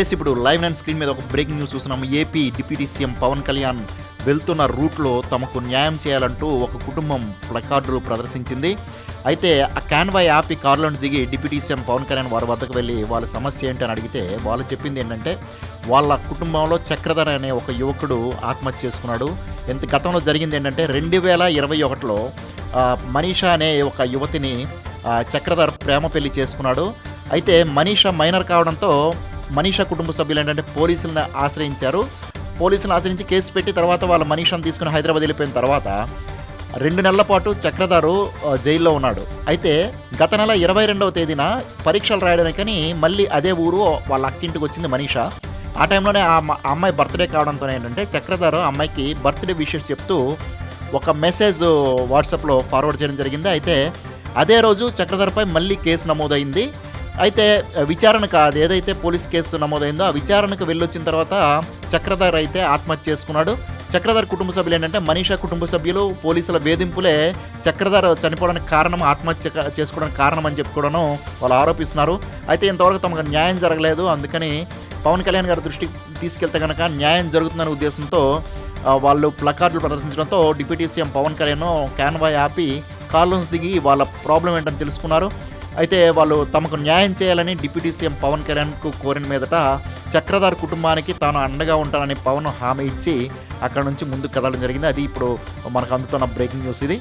Yes ఇప్పుడు live nine screen మీద ఒక బ్రేకింగ్ న్యూస్ చూస్తున్నాము AP deputy CM Pawan Kalyan వెళ్తున్న రూట్లో తమకు న్యాయం చేయాలంటూ ఒక కుటుంబం ప్లకార్డులు ప్రదర్శించింది. అయితే ఆ క్యాన్వాయ్ ఆపీ కార్లను దిగి డిప్యూటీ సీఎం పవన్ కళ్యాణ్ వారి వద్దకు వెళ్ళి వాళ్ళ సమస్య ఏంటి అని అడిగితే వాళ్ళు చెప్పింది ఏంటంటే వాళ్ళ కుటుంబంలో చక్రధర అనే ఒక యువకుడు ఆత్మహత్య చేసుకున్నాడు. ఎంత గతంలో జరిగింది ఏంటంటే రెండు వేల ఇరవై ఒకటిలో మనీషా అనే ఒక యువతిని చక్రధర్ ప్రేమ పెళ్ళి చేసుకున్నాడు. అయితే మనీషా మైనర్ కావడంతో మనీషా కుటుంబ సభ్యులు ఏంటంటే పోలీసులను ఆశ్రయించారు. పోలీసులను ఆశ్రయించి కేసు పెట్టి తర్వాత వాళ్ళ మనీషాను తీసుకుని హైదరాబాద్ వెళ్ళిపోయిన తర్వాత రెండు నెలల పాటు చక్రధారు జైల్లో ఉన్నాడు. అయితే గత నెల ఇరవై రెండవ తేదీన పరీక్షలు రాయడానికని మళ్ళీ అదే ఊరు వాళ్ళ అక్కింటికి వచ్చింది మనీషా. ఆ టైంలోనే ఆ అమ్మాయి బర్త్డే కావడంతో ఏంటంటే చక్రధారు అమ్మాయికి బర్త్డే విషెస్ చెప్తూ ఒక మెసేజ్ వాట్సాప్లో ఫార్వర్డ్ చేయడం జరిగింది. అయితే అదే రోజు చక్రధర్పై మళ్ళీ కేసు నమోదైంది. అయితే విచారణకు అది ఏదైతే పోలీస్ కేసు నమోదైందో ఆ విచారణకు వెళ్ళొచ్చిన తర్వాత చక్రధర్ అయితే ఆత్మహత్య చేసుకున్నాడు. చక్రధర్ కుటుంబ సభ్యులు ఏంటంటే మనీషా కుటుంబ సభ్యులు పోలీసుల వేధింపులే చక్రధర్ చనిపోవడానికి కారణం ఆత్మహత్య చేసుకోవడానికి కారణం అని చెప్పి కూడాను వాళ్ళు ఆరోపిస్తున్నారు. అయితే ఇంతవరకు తమకు న్యాయం జరగలేదు. అందుకని పవన్ కళ్యాణ్ గారి దృష్టికి తీసుకెళ్తే కనుక న్యాయం జరుగుతుందనే ఉద్దేశంతో వాళ్ళు ప్లకార్డులు ప్రదర్శించడంతో deputy CM Pawan Kalyan convoy ఆపి కార్లోన్స్ దిగి వాళ్ళ ప్రాబ్లం ఏంటని తెలుసుకున్నారు. అయితే వాళ్ళు తమకు న్యాయం చేయాలని డిప్యూటీ సీఎం పవన్ కళ్యాణ్కు కోరిన మీదట చక్రధార్ కుటుంబానికి తాను అండగా ఉంటానని పవన్ హామీ ఇచ్చి అక్కడ నుంచి ముందుకు కదలడం జరిగింది. అది ఇప్పుడు మనకు అందుతున్న బ్రేకింగ్ న్యూస్ ఇది.